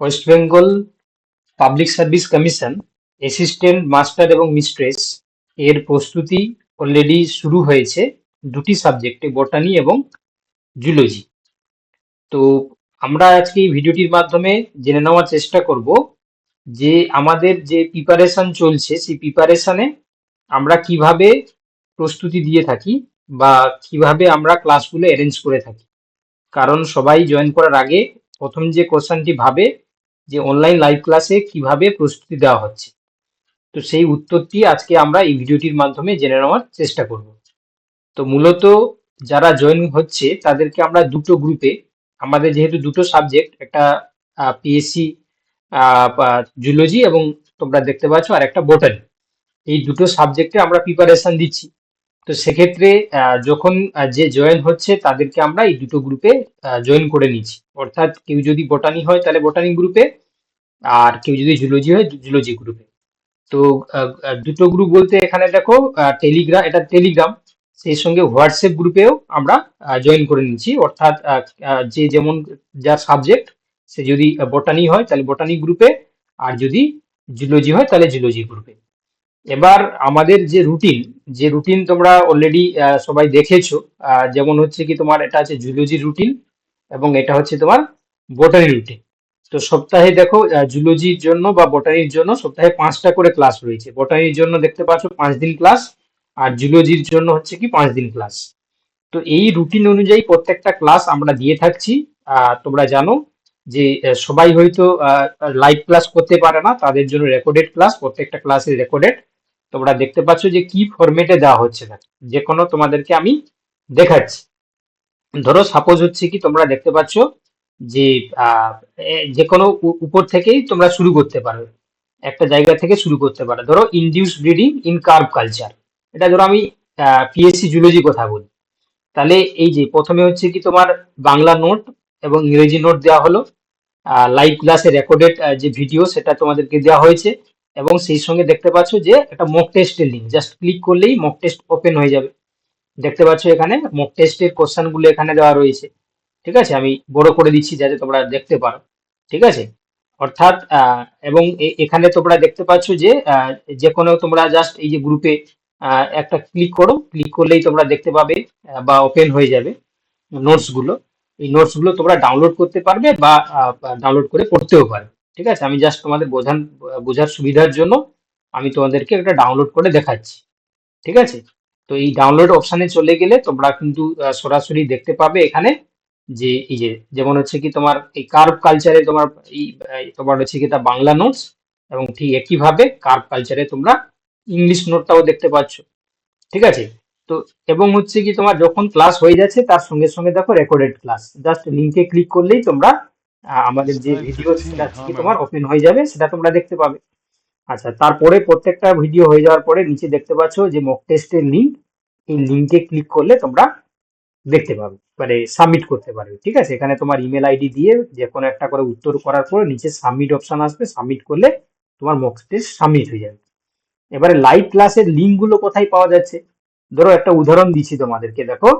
West Bengal Public Service Commission, assistant master এবং mistress এর প্রস্তুতি অলরেডি শুরু হয়েছে দুটি সাবজেক্টে বটানি এবং জুলজি তো আমরা আজকে এই ভিডিওটির মাধ্যমে জেনে নেওয়ার চেষ্টা করব যে আমাদের যে প্রিপারেশন চলছে, সেই প্রিপারেশানে আমরা কীভাবে প্রস্তুতি দিয়ে থাকি বা কীভাবে আমরা ক্লাসগুলো অ্যারেঞ্জ করে থাকি। কারণ সবাই জয়েন করার আগে প্রথম যে কোশ্চেনটি ভাবে যে অনলাইন লাইভ ক্লাসে কীভাবে প্রস্তুতি দেওয়া হচ্ছে। তো সেই উত্তরটি আজকে আমরা এই ভিডিওটির মাধ্যমে জেনে নেওয়ার চেষ্টা করব। তো মূলত যারা জয়েন হচ্ছে, তাদেরকে আমরা দুটো গ্রুপে আমাদের যেহেতু দুটো সাবজেক্ট একটা পিএসসি জুলজি এবং তোমরা দেখতে পাচ্ছ, আর একটা বোটানি এই দুটো সাবজেক্টে আমরা প্রিপারেশন দিচ্ছি। তো সেক্ষেত্রে যখন যে জয়েন হচ্ছে, তাদেরকে আমরা এই দুটো গ্রুপে জয়েন করে নিচ্ছি। অর্থাৎ কেউ যদি বোটানি হয়, তাহলে বোটানি গ্রুপে আর কেউ যদি জুলজি হয় জুলজি গ্রুপে তো দুটো গ্রুপ বলতে এখানে দেখো টেলিগ্রাম এটা টেলিগ্রাম সেই সঙ্গে হোয়াটসঅ্যাপ গ্রুপেও আমরা জয়েন করে নিচ্ছি। অর্থাৎ যে যেমন যার সাবজেক্ট সে যদি বোটানি হয়, তাহলে বোটানি গ্রুপে আর যদি জুলজি হয়, তাহলে জুলজি গ্রুপে এবার আমাদের যে রুটিন যে রুটিন তোমরা অলরেডি সবাই দেখেছ যেমন হচ্ছে কি তোমার এটা আছে জুলজি রুটিন এবং এটা হচ্ছে তোমার বোটানি রুটিন তো সপ্তাহে দেখো জুলজির জন্য বা বোটানির জন্য সপ্তাহে পাঁচটা করে ক্লাস রয়েছে। বোটানির জন্য দেখতে পাচ্ছ পাঁচ দিন ক্লাস আর জুলজির জন্য হচ্ছে কি পাঁচ দিন ক্লাস তো এই রুটিন অনুযায়ী প্রত্যেকটা ক্লাস আমরা দিয়ে থাকছি। তোমরা জানো যে সবাই হয়তো লাইভ ক্লাস করতে পারে না, তাদের জন্য রেকর্ডেড ক্লাস প্রত্যেকটা ক্লাসে রেকর্ডেড তোমরা দেখতে পাচ্ছ যে কি ফরম্যাটে দেওয়া হচ্ছে যে কোনো তোমাদেরকে আমি দেখাচ্ছি। ধরো সাপোজ হচ্ছে কি তোমরা দেখতে পাচ্ছ যে যে কোনো উপর থেকেই তোমরা শুরু করতে পারো। একটা জায়গা থেকে শুরু করতে পারো। ধরো induce breeding in carp culture এটা ধরো আমি পিএসসি জুলজি কথা বলি। তাহলে এই যে প্রথমে হচ্ছে কি তোমার বাংলা নোট এবং ইংরেজি নোট দেওয়া হলো। লাইভ ক্লাসে রেকর্ডেড যে ভিডিও সেটা তোমাদেরকে দেওয়া হয়েছে। এবং সেই সঙ্গে দেখতে পাচ্ছ যে একটা মক টেস্টের লিঙ্ক জাস্ট ক্লিক করলেই মক টেস্ট ওপেন হয়ে যাবে। দেখতে পাচ্ছ এখানে মক টেস্টের কোশ্চেনগুলো এখানে দেওয়া রয়েছে। ঠিক আছে? আমি বড় করে দিচ্ছি যাতে তোমরা দেখতে পারো। ঠিক আছে? অর্থাৎ এবং এখানে তোমরা দেখতে পাচ্ছ যে যে কোনো তোমরা জাস্ট এই যে গ্রুপে একটা ক্লিক করো। ক্লিক করলেই তোমরা দেখতে পাবে বা ওপেন হয়ে যাবে নোটসগুলো এই নোটসগুলো তোমরা ডাউনলোড করতে পারবে বা ডাউনলোড করে পড়তেও পারবে। ঠিক আছে? আমি জাস্ট তোমাদের বোঝান, বোঝার সুবিধার জন্য আমি তোমাদেরকে একটা ডাউনলোড করে দেখাচ্ছি। ঠিক আছে? তো এই ডাউনলোড অপশানে চলে গেলে তোমরা কিন্তু সরাসরি দেখতে পাবে এখানে যে, এই যে, যেমন হচ্ছে কি তোমার এই কার্ভ কালচারে তোমার এই তোমার হচ্ছে কি তা বাংলা নোটস এবং ঠিক একইভাবে কার্ভ কালচারে তোমরা ইংলিশ নোটটাও দেখতে পাচ্ছ। ঠিক আছে? তো, এবং হচ্ছে কি তোমার যখন ক্লাস হয়ে যাচ্ছে, তার সঙ্গে সঙ্গে দেখো রেকর্ডেড ক্লাস জাস্ট লিঙ্কে ক্লিক করলেই তোমরা আমাদের যে ভিডিও সেটা কি তোমার ওপেন হয়ে যাবে সেটা তোমরা দেখতে পাবে। আচ্ছা তারপরে প্রত্যেকটা ভিডিও হয়ে যাওয়ার পরে নিচে দেখতে পাচ্ছ যে মক টেস্টের লিঙ্ক এই লিঙ্কে ক্লিক করলে তোমরা দেখতে পাবে মানে সাবমিট করতে পারবে ঠিক আছে? এখানে তোমার ইমেল আইডি দিয়ে যে কোনো একটা করে উত্তর করার পরে নিচে সাবমিট অপশন আসবে সাবমিট করলে তোমার মক টেস্ট সাবমিট হয়ে যাবে। এবারে লাইভ ক্লাসের লিঙ্কগুলো কোথায় পাওয়া যাচ্ছে? ধরো একটা উদাহরণ দিচ্ছি তোমাদেরকে দেখো।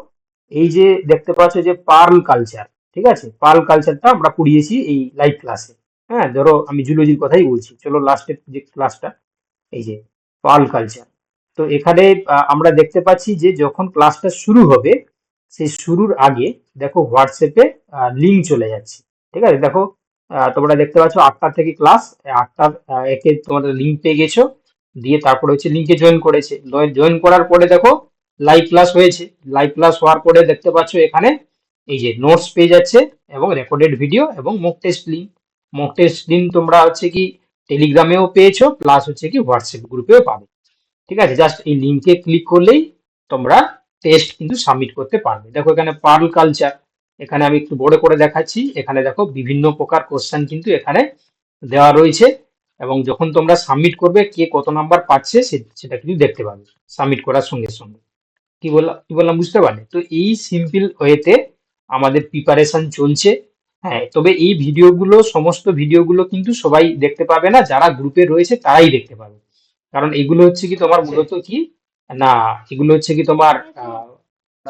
এই যে দেখতে পাচ্ছ যে পার্ল কালচার ঠিক আছে? পার্ল কালচারটা আমরা পড়িয়েছি এই লাইভ ক্লাসে হ্যাঁ ধরো আমি জুলজির কথাই বলছি। চলো লাস্টের যে ক্লাসটা এই যে পার্ল কালচার। তো এখানে আমরা দেখতে পাচ্ছি যে যখন ক্লাসটা শুরু হবে সেই শুরুর আগে দেখো হোয়াটসঅ্যাপে লিঙ্ক চলে যাচ্ছে। ঠিক আছে? দেখো তোমরা দেখতে পাচ্ছ আটটা থেকে ক্লাস আটটার একে তোমাদের লিঙ্ক পেয়ে গেছো। দিয়ে তারপরে হচ্ছে লিঙ্কে জয়েন করেছে। জয়েন করার পরে দেখো লাইভ ক্লাস হয়েছে। লাইভ ক্লাস হওয়ার পরে দেখতে পাচ্ছ এখানে এই যে নোটস পেয়ে যাচ্ছে এবং রেকর্ডেড ভিডিও এবং mock test link mock test link তোমরা হচ্ছে কি টেলিগ্রামেও পেয়েছ প্লাস হচ্ছে কি হোয়াটসঅ্যাপ গ্রুপেও পাবে। ঠিক আছে? জাস্ট এই লিঙ্কে ক্লিক করলেই তোমরা টেস্ট কিন্তু সাবমিট করতে পারবে। দেখো এখানে পার্ল কালচার এখানে আমি একটু বড় করে দেখাচ্ছি। এখানে দেখো বিভিন্ন প্রকার কোশ্চেন কিন্তু এখানে দেওয়া রয়েছে এবং যখন তোমরা সাবমিট করবে, কে কত নাম্বার পাচ্ছে সেটা কিন্তু দেখতে পাবে সাবমিট করার সঙ্গে সঙ্গে। কি বললাম কি বললাম বুঝতে পারলে? তো এই সিম্পল ওয়েতে আমাদের প্রিপারেশন চলছে। হ্যাঁ তবে এই ভিডিওগুলো সমস্ত ভিডিওগুলো কিন্তু সবাই দেখতে পাবে না যারা গ্রুপে রয়েছে তারাই দেখতে পাবে। কারণ এগুলো হচ্ছে কি তোমার মূলত কি? না এগুলো হচ্ছে কি তোমার আহ,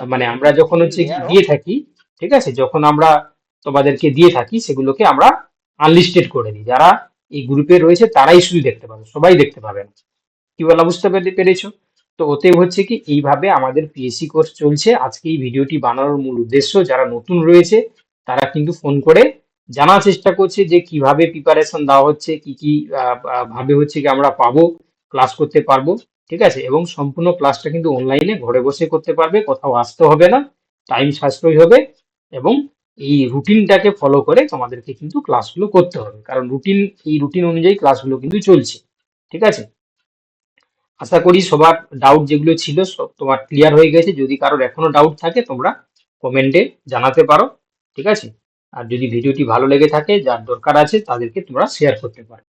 মানে আমরা যখন হচ্ছে দিয়ে থাকি ঠিক আছে? যখন আমরা তোমাদেরকে দিয়ে থাকি সেগুলোকে আমরা আনলিস্টেড করে দিই। যারা এই গ্রুপে রয়েছে তারাই শুধু দেখতে পাবে সবাই দেখতে পাবে না। কি বলা বুঝতে পেরে- পেরেছ? তো ওতে হচ্ছে কি, এইভাবে আমাদের পিএসসি কোর্স চলছে। আজকে এই ভিডিওটি বানানোর মূল উদ্দেশ্য, যারা নতুন রয়েছে, তারা কিন্তু ফোন করে জানার চেষ্টা করছে যে কীভাবে প্রিপারেশন দেওয়া হচ্ছে, কি কি ভাবে হচ্ছে কি আমরা পাবো ক্লাস করতে পারব, ঠিক আছে? এবং সম্পূর্ণ ক্লাসটা কিন্তু অনলাইনে ঘরে বসে করতে পারবে, কোথাও আসতে হবে না টাইম সাশ্রয় হবে এবং এই রুটিনটাকে ফলো করে তোমাদেরকে কিন্তু ক্লাসগুলো করতে হবে। কারণ রুটিন এই রুটিন অনুযায়ী ক্লাসগুলো কিন্তু চলছে, ঠিক আছে? আশা করি সবার ডাউট যেগুলো ছিল সব তোমার ক্লিয়ার হয়ে গেছে। যদি কারোর এখনও ডাউট থাকে, তোমরা কমেন্টে জানাতে পারো। ঠিক আছে? আর যদি ভিডিওটি ভালো লেগে থাকে, যার দরকার আছে, তাদেরকে তোমরা শেয়ার করতে পারো।